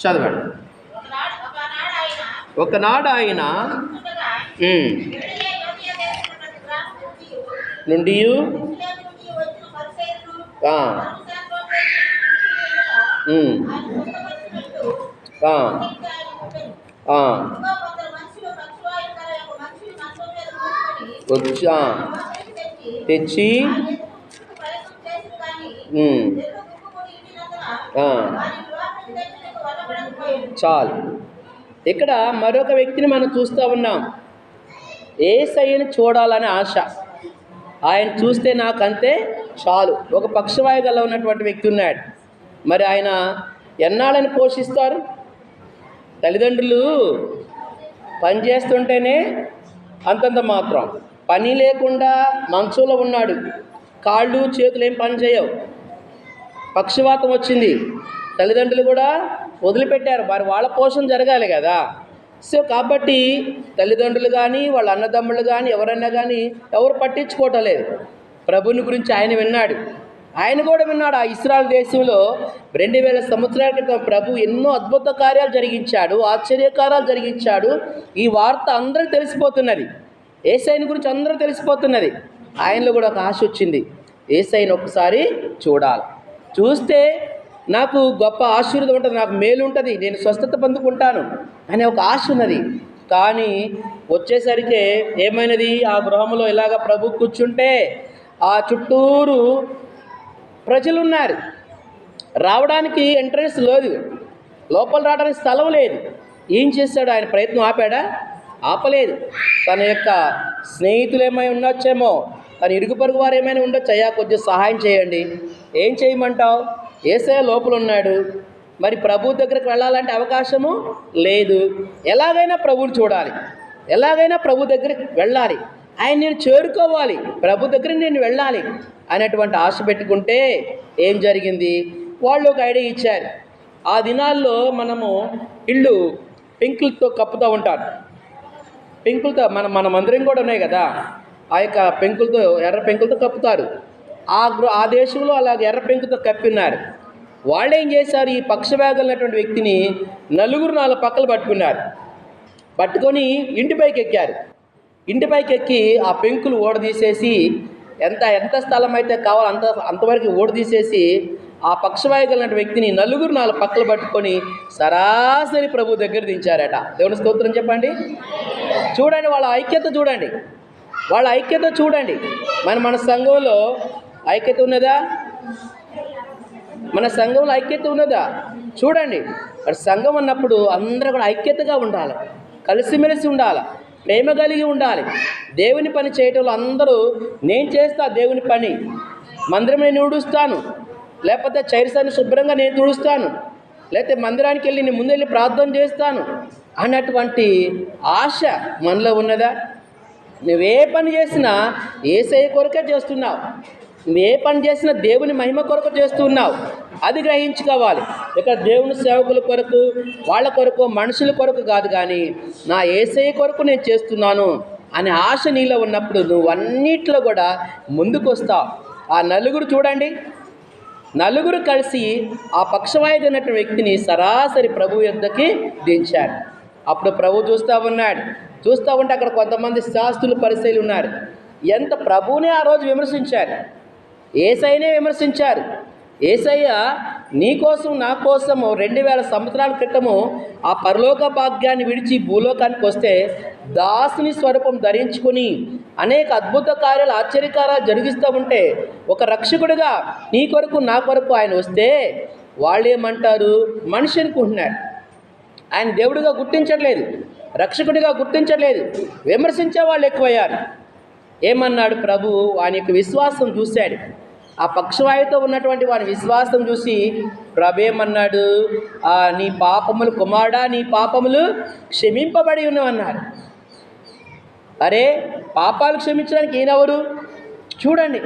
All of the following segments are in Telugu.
చదవండి. ఒకనాడు ఆయన నుండి వచ్చా తెచ్చి ఆ, తెచ్చి చాలు. ఇక్కడ మరొక వ్యక్తిని మనం చూస్తూ ఉన్నాం. ఏసయ్యని చూడాలని ఆశ. ఆయన చూస్తే నాకంతే చాలు. ఒక పక్షవాయు ఉన్నటువంటి వ్యక్తి ఉన్నాడు. మరి ఆయన ఎన్నాళ్ళని పోషిస్తారు? తల్లిదండ్రులు పని చేస్తుంటేనే అంతంత మాత్రం. పని లేకుండా మంచంలో ఉన్నాడు. కాళ్ళు చేతులు ఏం పని చేయవు. పక్షవాతం వచ్చింది. తల్లిదండ్రులు కూడా వదిలిపెట్టారు. మరి వాళ్ళ పోషణ జరగాలి కదా. సో కాబట్టి తల్లిదండ్రులు కానీ వాళ్ళ అన్నదమ్ములు కానీ ఎవరైనా కానీ ఎవరు పట్టించుకోవటం లేదు. ప్రభుని గురించి ఆయన విన్నాడు. ఆయన కూడా విన్నాడు ఆ ఇస్రాయల్ దేశంలో రెండు వేల సంవత్సరాల క్రితం ప్రభు ఎన్నో అద్భుత కార్యాలు జరిగించాడు ఆశ్చర్యకార్యాలు జరిగించాడు. ఈ వార్త అందరికీ తెలిసిపోతున్నది. ఏసైని గురించి అందరూ తెలిసిపోతున్నది. ఆయనలో కూడా ఒక ఆశ వచ్చింది. ఏసైని ఒకసారి చూడాలి. చూస్తే నాకు గొప్ప ఆశీర్వదం ఉంటుంది నాకు మేలు ఉంటుంది నేను స్వస్థత పొందుకుంటాను అనే ఒక ఆశ ఉన్నది. కానీ వచ్చేసరికి ఏమైనది? ఆ గృహంలో ఇలాగ ప్రభు కూర్చుంటే ఆ చుట్టూరు ప్రజలు ఉన్నారు రావడానికి ఎంట్రన్స్ లేదు. లోపల రావడానికి స్థలం లేదు. ఏం చేశాడు ఆయన ప్రయత్నం ఆపాడా? ఆపలేదు. తన యొక్క స్నేహితులు ఏమైనా ఉండొచ్చేమో తన ఇరుగు పొరుగు వారు ఏమైనా ఉండొచ్చు? అయ్యా కొద్దిగా సహాయం చేయండి. ఏం చేయమంటావు? ఏసే లోపల ఉన్నాడు మరి ప్రభు దగ్గరికి వెళ్ళాలంటే అవకాశము లేదు. ఎలాగైనా ప్రభుని చూడాలి. ఎలాగైనా ప్రభు దగ్గరికి వెళ్ళాలి. ఆయన నేను చేరుకోవాలి. ప్రభు దగ్గర నేను వెళ్ళాలి అనేటువంటి ఆశ పెట్టుకుంటే ఏం జరిగింది? వాళ్ళు ఒక ఐడియా ఇచ్చారు. ఆ దినాల్లో మనము ఇల్లు పెంకులతో కప్పుతూ ఉంటారు పెంకులతో మన మన మందిరం కూడా ఉన్నాయి కదా. ఆ యొక్క పెంకులతో ఎర్ర పెంకులతో కప్పుతారు. ఆ గృ ఆ దేశంలో అలాగే ఎర్ర పెంకుతో కప్పిన్నారు వాళ్ళు ఏం చేశారు? ఈ పక్షవ్యాధులైనటువంటి వ్యక్తిని నలుగురు నాలుగు పక్కలు పట్టుకున్నారు. పట్టుకొని ఇంటిపైకి ఎక్కారు ఇంటిపైకి ఎక్కి ఆ పెంకులు ఓడదీసేసి ఎంత ఎంత స్థలం అయితే కావాలో అంత అంతవరకు ఓడదీసేసి ఆ పక్షవాయు వ్యక్తిని నలుగురు నాలుగు పక్కలు పట్టుకొని సరాసరి ప్రభు దగ్గర దించారట. దేవుని స్తోత్రం చెప్పండి? చూడండి వాళ్ళ ఐక్యత చూడండి. వాళ్ళ ఐక్యత చూడండి. మన మన సంఘంలో ఐక్యత ఉన్నదా? మన సంఘంలో ఐక్యత ఉన్నదా? చూడండి మరి సంఘం అన్నప్పుడు అందరూ కూడా ఐక్యతగా ఉండాలి కలిసిమెలిసి ఉండాలి ప్రేమ కలిగి ఉండాలి. దేవుని పని చేయటంలో అందరూ నేను చేస్తా దేవుని పని మందిరం నేను ఊడుస్తాను లేకపోతే చైర్సాన్ని శుభ్రంగా నేను తుడుస్తాను లేకపోతే మందిరానికి వెళ్ళి నేను ముందు వెళ్ళి ప్రార్థన చేస్తాను అన్నటువంటి ఆశ మనలో ఉన్నదా? నువ్వే పని చేసినా ఏసై కొరకే చేస్తున్నావు. ఏ పని చేసినా దేవుని మహిమ కొరకు చేస్తున్నావు అది గ్రహించుకోవాలి. ఇక్కడ దేవుని సేవకుల కొరకు వాళ్ళ కొరకు మనుషుల కొరకు కాదు కానీ నా ఏసై కొరకు నేను చేస్తున్నాను అనే ఆశ నీలో ఉన్నప్పుడు నువ్వు అన్నిట్లో కూడా ముందుకు వస్తావు ఆ నలుగురు చూడండి. నలుగురు కలిసి ఆ పక్షవాయుధైనటువంటి వ్యక్తిని సరాసరి ప్రభు యొద్దకి దించారు. అప్పుడు ప్రభు చూస్తూ ఉన్నాడు. చూస్తూ ఉంటే అక్కడ కొంతమంది శాస్త్రులు పరిశీలి ఉన్నారు ఎంత ప్రభువునే ఆ రోజు విమర్శించారు. ఏసైనే విమర్శించారు. ఏసయ్య నీకోసం నా కోసము రెండు వేల సంవత్సరాల క్రితము ఆ పరలోక భాగ్యాన్ని విడిచి భూలోకానికి వస్తే దాసుని స్వరూపం ధరించుకొని అనేక అద్భుత కార్యాలు ఆశ్చర్యకారాలు జరిగిస్తూ ఉంటే ఒక రక్షకుడిగా నీ కొరకు నా కొరకు ఆయన వస్తే వాళ్ళు ఏమంటారు? మనిషి అనుకుంటున్నాడు ఆయన దేవుడిగా గుర్తించట్లేదు రక్షకుడిగా గుర్తించట్లేదు విమర్శించే వాళ్ళు ఎక్కువయ్యారు. ఏమన్నాడు ప్రభు? ఆయన యొక్క విశ్వాసం చూశాడు. ఆ పక్షవాయుతో ఉన్నటువంటి వారి విశ్వాసం చూసి ప్రభేమన్నాడు? "ఆ, నీ పాపములు కుమారుడా నీ పాపములు క్షమింపబడి ఉన్నవన్నారు. అరే పాపాలు క్షమించడానికి ఈయనెవరు? చూడండి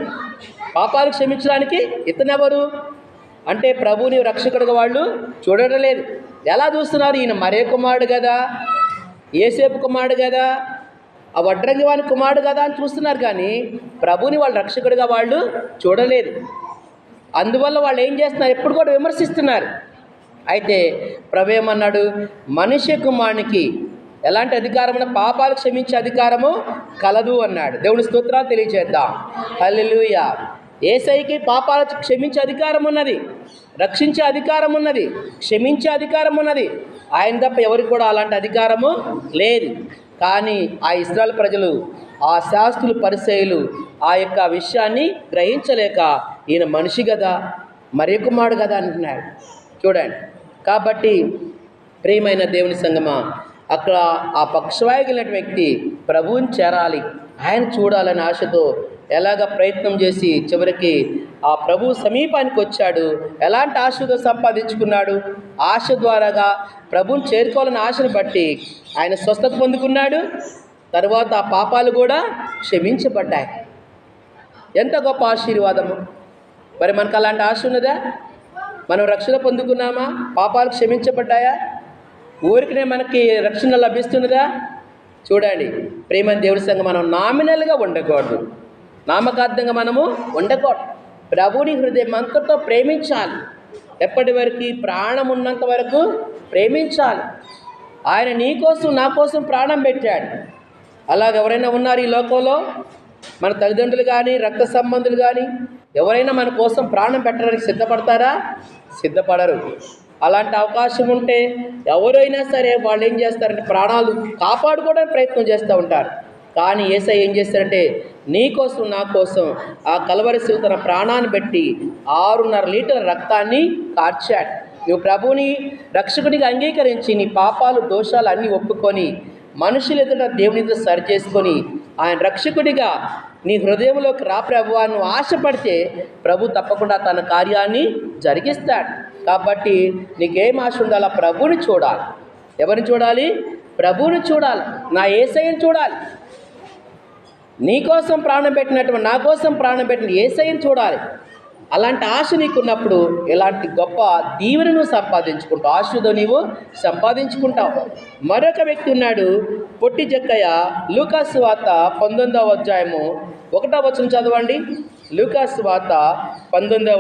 పాపాలు క్షమించడానికి ఇతనెవరు? అంటే ప్రభుని రక్షకుడిగా వాళ్ళు చూడడం లేదు. ఎలా చూస్తున్నారు? ఈయన మరే కుమారుడు కదా ఏసేపు కుమారుడు కదా ఆ వడ్రంగి వాని కుమారుడు కదా అని చూస్తున్నారు కానీ ప్రభుని వాళ్ళు రక్షకుడిగా వాళ్ళు చూడలేదు. అందువల్ల వాళ్ళు ఏం చేస్తున్నారు? ఎప్పుడు కూడా విమర్శిస్తున్నారు. అయితే ప్రవేమన్నాడు మనిషి కుమారునికి ఎలాంటి అధికారమైన పాపాలు క్షమించే అధికారము కలదు అన్నాడు. దేవుని స్తోత్రాలు తెలియజేద్దాం హల్లెలూయా. ఏసైకి పాపాలు క్షమించే అధికారం ఉన్నది రక్షించే అధికారం ఉన్నది క్షమించే అధికారం ఉన్నది. ఆయన తప్ప ఎవరికి కూడా అలాంటి అధికారము లేదు. కానీ ఆ ఇస్రాయల్ ప్రజలు ఆ శాస్త్రులు పరిచయులు ఆ యొక్క విషయాన్ని గ్రహించలేక ఈయన మనిషి కదా మరి కుమారుడు కదా అంటున్నాడు చూడండి. కాబట్టి ప్రియమైన దేవుని సంగమా అక్కడ ఆ పక్షవాయుగిన వ్యక్తి ప్రభువుని చేరాలి. ఆయన చూడాలని ఆశతో ఎలాగ ప్రయత్నం చేసి చివరికి ఆ ప్రభు సమీపానికి వచ్చాడు. ఎలాంటి ఆశతో సంపాదించుకున్నాడు? ఆశ ద్వారాగా ప్రభువుని చేరుకోవాలని ఆశను బట్టి ఆయన స్వస్థత పొందుకున్నాడు. తర్వాత ఆ పాపాలు కూడా క్షమించబడ్డాయి. ఎంత గొప్ప ఆశీర్వాదము. మరి మనకు అలాంటి ఆశ ఉన్నదా? మనం రక్షణ పొందుకున్నామా? పాపాలు క్షమించబడ్డాయా? ఊరికనే మనకి రక్షణ లభిస్తున్నదా? చూడండి ప్రేమ దేవుడి సంఘం మనం నామినల్గా ఉండకూడదు. నామకార్థంగా మనము ఉండకూడదు. ప్రభుని హృదయం అంతతో ప్రేమించాలి. ఎప్పటి వరకు? ప్రాణం ఉన్నంత వరకు ప్రేమించాలి. ఆయన నీ కోసం నా కోసం ప్రాణం పెట్టాడు. అలాగ ఎవరైనా ఉన్నారు ఈ లోకంలో? మన తల్లిదండ్రులు కానీ రక్త సంబంధులు కానీ ఎవరైనా మన కోసం ప్రాణం పెట్టడానికి సిద్ధపడతారా? సిద్ధపడరు. అలాంటి అవకాశం ఉంటే ఎవరైనా సరే వాళ్ళు ఏం చేస్తారంటే ప్రాణాలు కాపాడుకోవడానికి ప్రయత్నం చేస్తూ ఉంటారు. కానీ ఏసై ఏం చేస్తారంటే నీకోసం నా కోసం ఆ కలవరిశిలు తన ప్రాణాన్ని పెట్టి ఆరున్నర లీటర్ల రక్తాన్ని కార్చాడు. నువ్వు ప్రభుని రక్షకునిగా అంగీకరించి నీ పాపాలు దోషాలు అన్నీ ఒప్పుకొని మనుషులు ఎదుట దేవునితో సరి చేసుకొని ఆయన రక్షకుడిగా నీ హృదయంలోకి రా ప్రభు అని ఆశపడితే ప్రభు తప్పకుండా తన కార్యాన్ని జరిగిస్తాడు. కాబట్టి నీకేం ఆశ ఉండాలా ప్రభుని చూడాలి. ఎవరిని చూడాలి? ప్రభువుని చూడాలి. నా ఏసయ్యని చూడాలి. నీ కోసం ప్రాణం పెట్టినటువంటి నా కోసం ప్రాణం పెట్టిన ఏసైని చూడాలి. అలాంటి ఆశ నీకున్నప్పుడు ఇలాంటి గొప్ప దీవెనను సంపాదించుకుంటావు. ఆశతో నీవు సంపాదించుకుంటావు. మరొక వ్యక్తి ఉన్నాడు పొట్టి జక్కయ్య. లూకాస్ వార్త పంతొమ్మిదవ అధ్యాయము ఒకటో వచనం చదవండి. లూకాస్ వార్త పంతొమ్మిదవ